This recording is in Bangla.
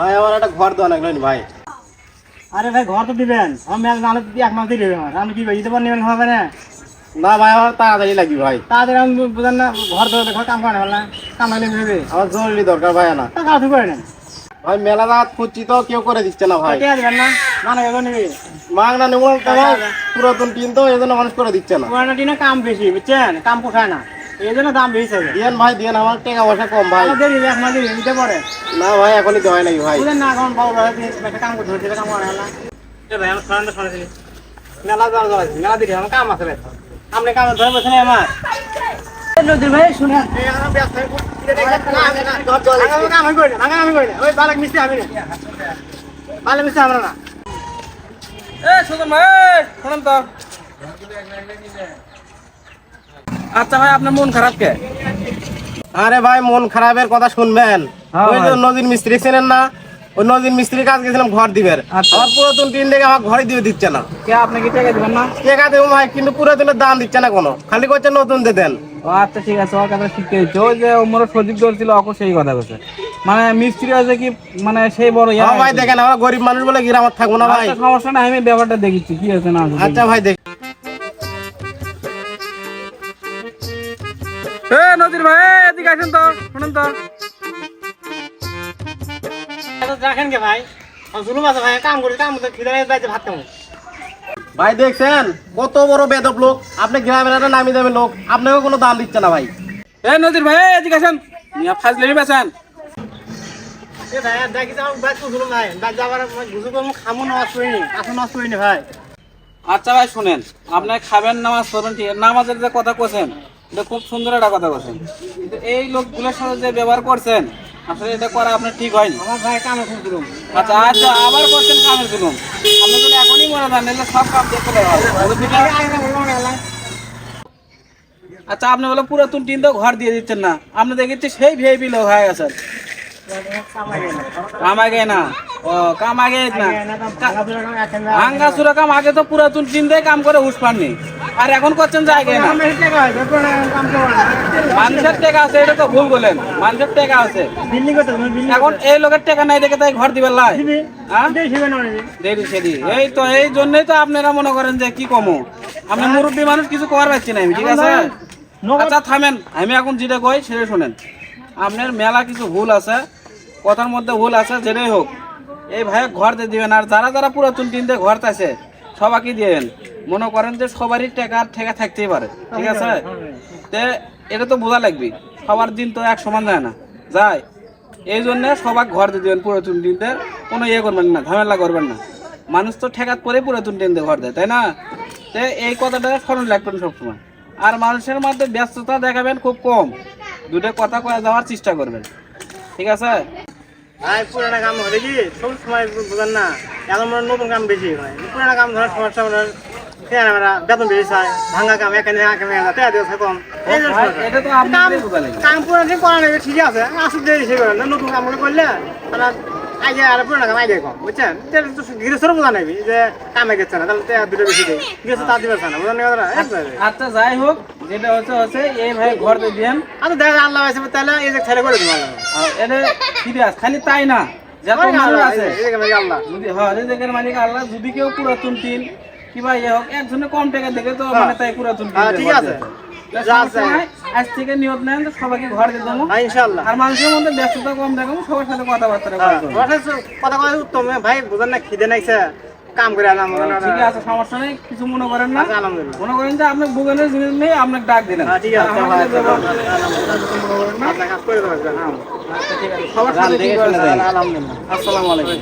ভাই আমার একটা ঘর দেওয়া লাগলেন ভাই। আরে ভাই ঘর তো দিবেন। আমার নাহলে এক মাস দিয়ে দেবে আমার। আমি কি দিতে পারি? নেবেন হবে না। না ভাই আমার তাড়াতাড়ি লাগবে ভাই। তাড়াতাড়ি আমি বুঝেন না ঘর ধরে ঘর কাম করে না। কাম হলে ভেবে আমার জরুরি দরকার ভাই না। তা কাজ করে নেন। ভাই মেলা রাত খুঁজছি তো কেউ করে দিচ্ছে না ভাই। দিবেন না। মানে কেন নিবি। মাগ না নেব পুরাতন টিন তো এই জন্য মানুষ করে দিচ্ছে না। পুরানো দিনে কাম বেশি বুঝছেন? কাম পোষায় না। এই জন্য দাম বেশি হবে দিয়েন ভাই দিয়েন আমার টাকা পয়সা কম ভাই। আমার দেরি এক দেরি নিতে পারে। না ভাই এখনই দেওয়াই নাকি ভাই। না এখন বাবু ভাই একটা কাম করতে হচ্ছে কাম করে না। এ ভাই আমার তো শোনাচ্ছি মেলা যাওয়া যাওয়া মেলা দিকে আমার কাম আছে আপনি কাম ধরে বসে নেই আমার। নদীর ভাই শুনে আমি করি না আমি করি না। ওই বালক মিস্ত্রি আমি না বালক মিস্ত্রি আমরা না। এ সুজন ভাই শোনেন তো। আচ্ছা ভাই আপনার মন খারাপ কে? আরে ভাই মন খারাপের কথা শুনবেন। হ্যাঁ ওই যে নদীর মিস্ত্রি ছিলেন না? ওই নদীর কাজ গেছিলাম ঘর আচ্ছা। আমার পুরাতন টিন আমার ঘরে দিয়ে দিচ্ছে না। কে আপনি কি টাকা দিবেন না? টাকা দেবো ভাই কিন্তু পুরাতনের দাম দিচ্ছে না কোনো। খালি করছে নতুন দিয়ে দেন। আচ্ছা ঠিক আছে ওর কথা শিখতে ওই যে ওমর সজীব ধরছিল অকো সেই কথা বলছে। মানে মিস্ত্রি আছে কি মানে সেই বড় হ্যাঁ ভাই দেখেন আমরা গরিব মানুষ বলে গ্রামত থাকব না ভাই? আচ্ছা, সমস্যা না আমি ব্যাপারটা দেখেছি কি আছে না আচ্ছা ভাই দেখ ভাই এদিকে আসেন তো শুনেন তো। রাখেন কে ভাই। ভাই কাম করি কাম করতে খিদে বাইতে ভাত খাব। ভাই দেখছেন? কত বড় বেদব লোক। আপনি গ্রামের একটা নামি দামি লোক। আপনাকেও কোনো দাম দিচ্ছে না ভাই। এ নদীর ভাই এদিকে আসেন। মিয়া ফাজলেমি বেছেন এ ভাই যাবার গুজু করব খামো নষ্ট নষ্ট আচ্ছা ভাই শুনেন। আপনি খাবেন নামাজ পড়বেন ঠিক নামাজের যে কথা কোছেন এটা খুব সুন্দর একটা কথা বলছেন। কিন্তু এই লোকগুলোর সাথে যে ব্যবহার করছেন আসলে এটা করা আপনার ঠিক হয়নি। আমার ভাই কামে খুব আচ্ছা আচ্ছা আবার করছেন কামের জুলুম। আপনি যদি এখনই মনে যান সব কাম দেখতে আচ্ছা আপনি বলে পুরাতন টিন তো ঘর দিয়ে দিচ্ছেন না। আপনি দেখেছি সেই ভিআইপি লোক হয়ে গেছেন। আমাকে না। কাম আগে না। ভাঙ্গা চুরা কাম আগে তো পুরাতন দিয়ে কাম করে হুস পাননি। আর এখন করছেন যে আগে না। মানুষের টাকা আছে এটা তো ভুল বলেন। মানুষের টাকা আছে। এখন এই লোকের টাকা নাই দেখে তাই ঘর দিবে লাই। হ্যাঁ? দেরি সেরি এই তো এই জন্যই তো আপনারা মনে করেন যে কি কমো। আমি মুরব্বী মানুষ কিছু করার পাচ্ছি না আমি ঠিক আছে? আচ্ছা থামেন। আমি এখন যেটা কই সেটা শোনেন। আপনার মেলা কিছু ভুল আছে কথার মধ্যে ভুল আছে যেটাই হোক। এই ভাই ঘর দিয়ে দিবেন। আর যারা যারা পুরাতন টিনতে ঘর আছে সবাইকে দিবেন মনে করেন যে সবারই টাকা ঠেকা থাকতেই পারে। ঠিক আছে? তে এটা তো বোঝা লাগবে। সবার দিন তো এক সমান যায় না। যায় এই জন্য সবাই ঘর দিয়ে দেবেন পুরাতন টিনতে কোনো ইয়ে করবেন না ঝামেলা করবেন না। মানুষ তো ঠেকাত পরে পুরাতন টিনতে ঘর দেয় তাই না? তে এই কথাটা স্মরণ রাখবেন সবসময়। আর মানুষের মধ্যে ব্যস্ততা দেখাবেন খুব কম। দুটো কথা কয়ে যাওয়ার চেষ্টা করবেন। ঠিক আছে? ভাই পুরানা কাম হলে কি সব সময় বোঝেন না। এখন মনে নতুন কাম বেশি হয়। পুরানা কাম ধরার সমস্যা মনে বেতন বেশি চায় ভাঙা কাম এখানে কম। কাম পুরানা ঠিক করা নেবে ঠিক আছে। আসুক দেরি সে নতুন কাম করলে তারা আগে আর পুরানা কাম আগে কম বুঝছেন? তাহলে তো গৃহস্থর বোঝা নেবি যে কামে গেছে না তাহলে দুটো বেশি দেয় গৃহস্থ তার দিবে না বোঝা নেবে আচ্ছা যাই হোক যেটা হচ্ছে হচ্ছে এই ভাই ঘর দিয়ে আচ্ছা দেখা আল্লাহ আছে তাহলে এই যে ছেলে করে দিবো। এটা সিরিয়াস খালি তাই না যত মানুষ আছে। আল্লাহ। যদি হয় রিজেকের মালিক আল্লাহ যদি কেউ পুরাতন টিন কিবা ইয়ে হোক একজনে কম টাকা দেখে তো মানে তাই পুরাতন হ্যাঁ, ঠিক আছে। যা আছে। আজ থেকে নিয়ত নেন যে সবাইকে ঘর দিয়ে দেবো। হ্যাঁ ইনশাআল্লাহ। আর মানুষের মধ্যে ব্যস্ততা কম দেখাবো সবার সাথে কথাবার্তা হ্যাঁ, কথা কথা উত্তম। ভাই বুঝেন না খিদে নাইছে। কাম করে আলাম ঠিক আছে সমস্যা নেই কিছু মনে করেন না। আচ্ছা, আলহামদুলিল্লাহ। মনে করেন যে আপনি বুগেনের জিনিস নেই আপনাকে ডাক দিলেন হ্যাঁ, ঠিক আছে, দেবো আচ্ছা, ঠিক আছে। সবার সাথে আসসালামু আলাইকুম।